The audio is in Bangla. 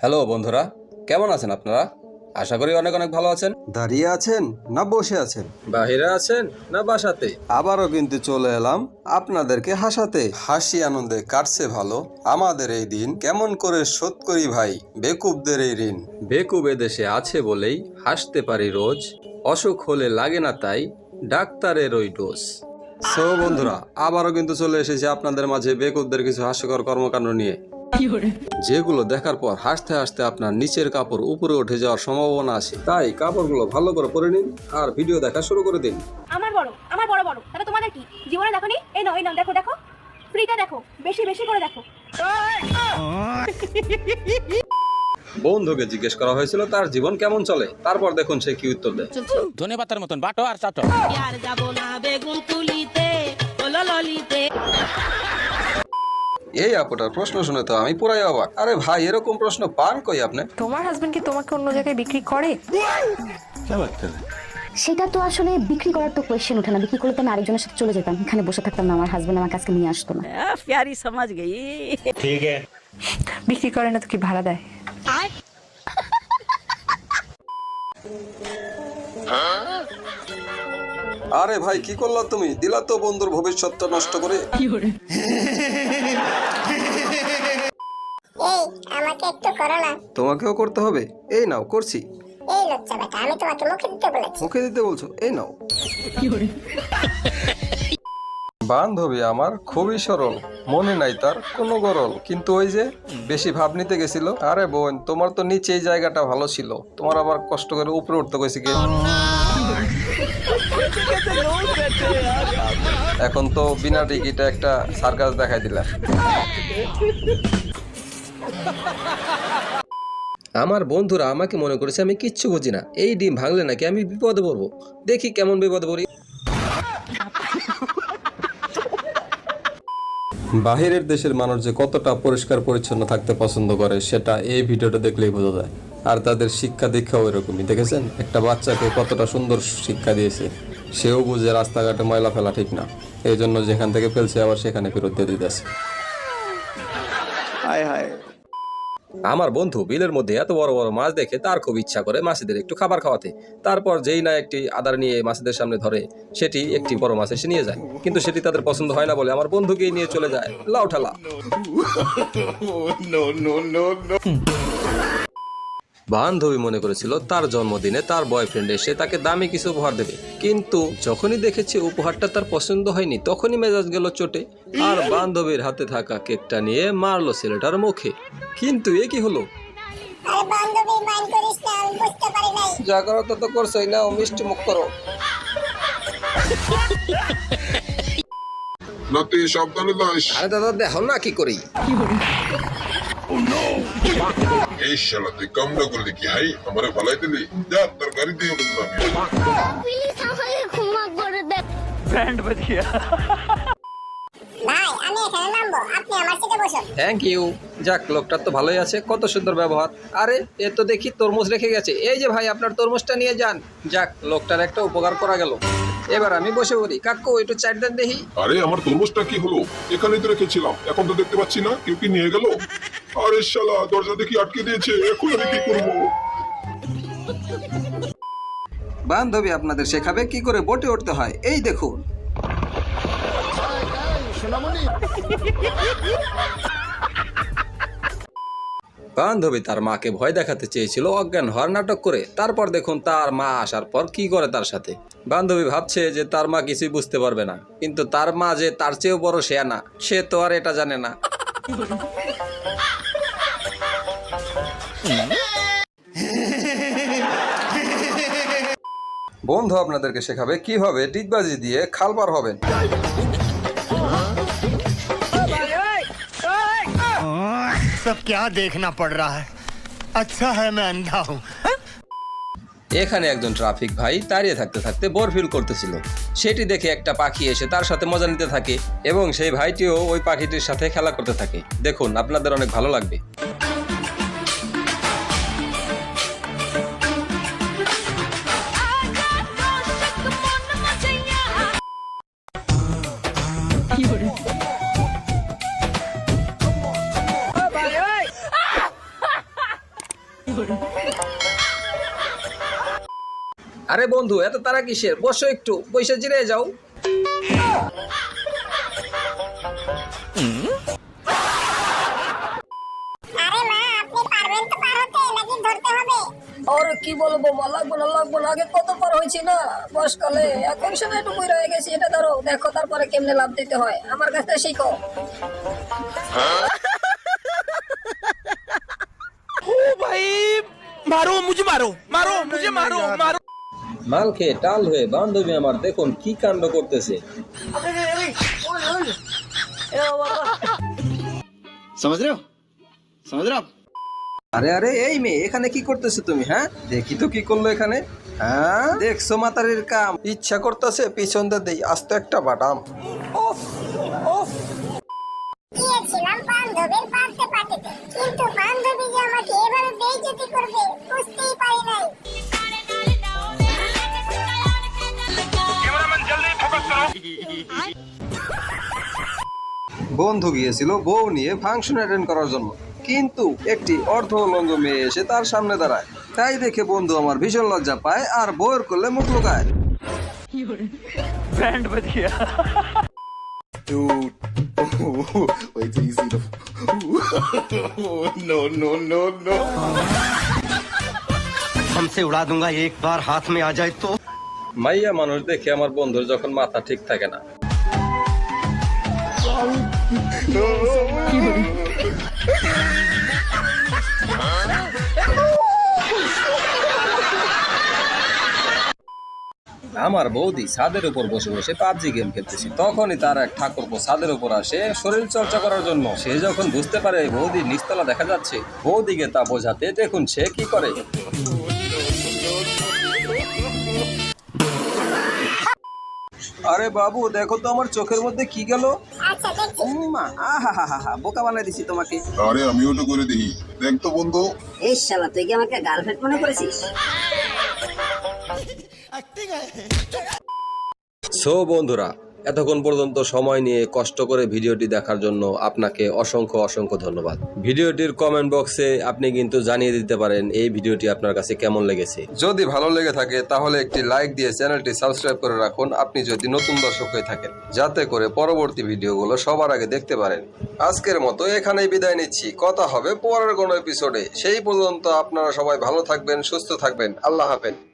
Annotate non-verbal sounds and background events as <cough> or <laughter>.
হ্যালো বন্ধুরা কেমন আছেন আপনারা? আশা করি অনেক অনেক ভালো আছেন। দাঁড়িয়ে আছেন না বসে আছেন? বাহিরে আছেন না বাসাতে? আবারও কিন্তু চলে এলাম আপনাদেরকে হাসাতে। হাসি আনন্দে কাটছে ভালো। আমাদের এই দিন কেমন করে শোধ করি ভাই বেকুবদের এই ঋণ। বেকুব দেশে আছে বলেই হাসতে পারি রোজ। অসুখ হলে লাগে না তাই ডাক্তারের ওই ডোজ। সো বন্ধুরা আবারও কিন্তু চলে এসেছি আপনাদের মাঝে বেকুবদের কিছু হাস্যকর কর্মকাণ্ড নিয়ে। যেগুলো দেখার পর হাসতে হাসতে আপনার নিচের কাপড় উপরে উঠে যাওয়ার সম্ভাবনা আছে। তাই কাপড়গুলো ভালো করে পরে নিন আর ভিডিও দেখা শুরু করে দিন। আমার বড় আমার বড় বড়। তাহলে তোমাদের কি? জীবনে দেখো নি এই নাও এই নাও দেখো দেখো। ফ্রিতে দেখো বেশি বেশি করে দেখো। <laughs> বন্ধুকে জিজ্ঞেস করা হয়েছিল তার জীবন কেমন চলে? তারপর দেখুন সে কি উত্তর দেয়। ধনে পাতার মতন বাটো আর চাটো। আর যাব না বেগুন তুলিতে ওলো ললিতে এই আপুটার প্রশ্ন শুনে তো আমি পুরাই অবাক। আরে ভাই এরকম প্রশ্ন পান কই আপনি? তোমার হাজবেন্ড কি তোমাকে অন্য জায়গায় বিক্রি করে? সেটা তো আসলে বিক্রি করার তো কোয়েশ্চেন ওঠে না। বিক্রি করলে তো আমি আরেকজনের সাথে চলে যেতাম। এখানে বসে থাকতাম না আমার হাজবেন্ড আমার কাছে নিয়ে আসতো না। প্যারি সমাজ গই। বিক্রি করে না তো কি ভাড়া দেয়? <laughs> আরে ভাই কি করলা তুমি? দিলা তো বন্ধুর ভবিষ্যৎটা নষ্ট করে। <laughs> এই আমাকে একটু করো না। তোমাকেও করতে হবে? এই নাও করছি। এই লজ্জা বেটা আমি তোমাকে মুখে দিতে বলেছি। মুখে দিতে বলছো? এই নাও। বান্ধবী আমার খুবই সরল, মনে নাই তার কোনো গরল। কিন্তু ওই যে বেশি ভাব নিতে গেছিল, আরে বোন, তোমার তো নিচে এই জায়গাটা ভালো ছিল। তোমার আবার কষ্ট করে উপরে উঠতে গেছে কি? এখন তো বিনা টিকিটে একটা সার্কাস দেখাই দিলাম আমার বন্ধুরা আমাকে মনে করেছে আমি কিচ্ছু বুঝি না। এই ডিম ভাঙলে নাকি আমি বিপদে পড়ব? দেখি কেমন বিপদে পড়ি। বাহিরের দেশের মানুষ যে কতটা পরিষ্কার পরিচ্ছন্ন থাকতে পছন্দ করে, সেটা এই ভিডিওটা দেখলেই বোঝা যায়। আর তাদের শিক্ষা দীক্ষাও এরকমই, দেখেছেন? একটা বাচ্চাকে কতটা সুন্দর শিক্ষা দিয়েছে, সেও বুঝে রাস্তাঘাটে ময়লা ফেলা ঠিক না। এই জন্য যেখান থেকে ফেলছে, আবার সেখানে ফেরত দিয়ে দিতেছে। আমার বন্ধু বিলের মধ্যে এত বড় বড় মাছ দেখে তার খুব ইচ্ছা করে মাছেদের একটু খাবার খাওয়াতে তারপর যেই না একটি আদার নিয়ে মাছেদের সামনে ধরে সেটি একটি বড় মাছ এসে নিয়ে যায় কিন্তু সেটি তাদের পছন্দ হয় না বলে আমার বন্ধুকেই নিয়ে চলে যায় লাউ ঠালা বান্ধবী মনে করেছিল তার জন্মদিনে তার বয়ফ্রেন্ড এসে তাকে দামি কিছু উপহার দেবে। কিন্তু যখনই দেখেছে উপহারটা তার পছন্দ হয়নি তখনই মেজাজ গেল চোটে। আর বান্ধবীর হাতে থাকা কেকটা নিয়ে মারলো ছেলেটার মুখে। কিন্তু এ কি হলো? আরে বান্ধবী মাইন্ড করিস না আমি বুঝতে পারি নাই। যা করো তো করছোই না মিষ্টি মুখ করো। না তুই সাবধানে যাস। আরে দাদা দেখো না কি করি। এই শালা তুই করলি কি? হাই আমারে ভালাই দিলি? যা তোর গাড়ি দিয়ে আমি। প্লিজ আমাকে ক্ষমা করে দে। ভাই আমি এখানে নামবো। আপনি আমার সাথে বসুন। থ্যাংক ইউ যাক লোকটার তো ভালোই আছে কত সুন্দর ব্যবহার। আরে এ তো দেখি তরমুজ রেখে গেছে। এই যে ভাই আপনার তরমুজটা নিয়ে যান। যাক লোকটার একটা উপকার করা গেল। এবার আমি বসে পড়ি। কাকু একটু চার দেন দেখি। আরে আমার তরমুজটা কি হলো? এখানেই তো রেখেছিলাম। এখন তো দেখতে পাচ্ছি না কেউ কি নিয়ে গেল? আরে শালা, দরজা দেখি আটকে দিয়েছে, এখন আমি কি করব? বান্ধবী আপনাদের শেখাবে কি করে বোটে উঠতে হয়। এই দেখুন। বান্ধবী তার মাকে ভয় দেখাতে চেয়েছিল, অজ্ঞান হওয়ার নাটক করে। তারপর দেখুন তার মা আসার পর কি করে তার সাথে। বান্ধবী ভাবছে যে তার মা কিছুই বুঝতে পারবে না, কিন্তু তার মা যে তার চেয়েও বড় সে না, সে তো আর এটা জানে না। বন্ধু আপনাদেরকে শেখাবে কীভাবে ডিগবাজি দিয়ে খাল পার হবেন। সব কে দেখনা পড় রা আচ্ছা হ্যাঁ আমি অন্ধা হুম। এখানে একজন ট্রাফিক ভাই দাঁড়িয়ে থাকতে থাকতে বোর ফিল করতেছিল। সেটি দেখে একটা পাখি এসে তার সাথে মজা নিতে থাকে এবং সেই ভাইটিও ওই পাখিটির সাথে খেলা করতে থাকে। দেখুন আপনাদের অনেক ভালো লাগবে। আরে বন্ধু এত তারা কিসের? বসো একটু বসে জিরে যাও। আরে কি বলব মা লাগবো না লাগবো না আগে কত পার হয়েছি না? বয়সকালে এখন সময় একটু বই রয়ে গেছি এটা ধরো দেখো তারপরে কেমনে লাভ দিতে হয় আমার কাছ থেকে শিখো। ও ভাই মারো মুঝে মারো মারো মুঝে মারো মারো। মাল খেয়ে টাল হয়ে বান্ধবী আমার দেখুন কি কাণ্ড করতেছে। আরে আরে এই মেয়ে এখানে কি করতেছে তুমি হ্যাঁ? দেখি তো কি করল এখানে। হ্যাঁ? দেখছ মাতারের কাম। ইচ্ছা করতেছে পিছন দিয়ে দেই একটা বাটাম ওফ বন্ধু গিয়েছিল বউ নিয়ে ফাংশন অ্যাটেন্ড করার জন্য কিন্তু একটি অর্ধ উলঙ্গ মেয়ে এসে তার সামনে দাঁড়ায় তাই দেখে বন্ধু আমার ভীষণ লজ্জা পায় আর বউয়ের করলে মুখ লুকায় हमसे उड़ा दूंगा एक बार हाथ में आ जाए तो মাইয়া মানুষ দেখে আমার বন্ধুর যখন মাথা ঠিক থাকে না। আমার বৌদি ছাদের উপর বসে বসে পাবজি গেম খেলতেছি। তখনই তার এক ঠাকুর ছাদের উপর আসে শরীর চর্চা করার জন্য। সে যখন বুঝতে পারে বৌদি নিচতলা দেখা যাচ্ছে, বৌদিকে তা বোঝাতে দেখুন সে কি করে। আরে বাবু দেখো তো আমার চোখের মধ্যে কি গেল? আচ্ছা উম্মা, আহা হা হা হা বোকা বানাই দিছি তোমাকে। আরে আমি ওটা করে দিই দেখ তো বন্ধু। এই শালা তুই কি আমাকে গার্লফ্রেন্ড মনে করেছিস? সো বন্ধুরা এতক্ষণ পর্যন্ত সময় নিয়ে কষ্ট করে ভিডিওটি দেখার জন্য আপনাকে অসংখ্য অসংখ্য ধন্যবাদ। ভিডিওটির কমেন্ট বক্সে আপনি কিন্তু জানিয়ে দিতে পারেন এই ভিডিওটি আপনার কাছে কেমন লেগেছে। যদি ভালো লেগে থাকে, তাহলে একটি লাইক দিয়ে চ্যানেলটি সাবস্ক্রাইব করে রাখুন। আপনি যদি নতুন দর্শক হয়ে থাকেন, যাতে করে পরবর্তী ভিডিওগুলো সবার আগে দেখতে পারেন। আজকের মতো এখানেই বিদায় নিচ্ছি। কথা হবে পরের কোনো এপিসোডে সেই পর্যন্ত আপনারা সবাই ভালো থাকবেন, সুস্থ থাকবেন। আল্লাহ হাফেজ।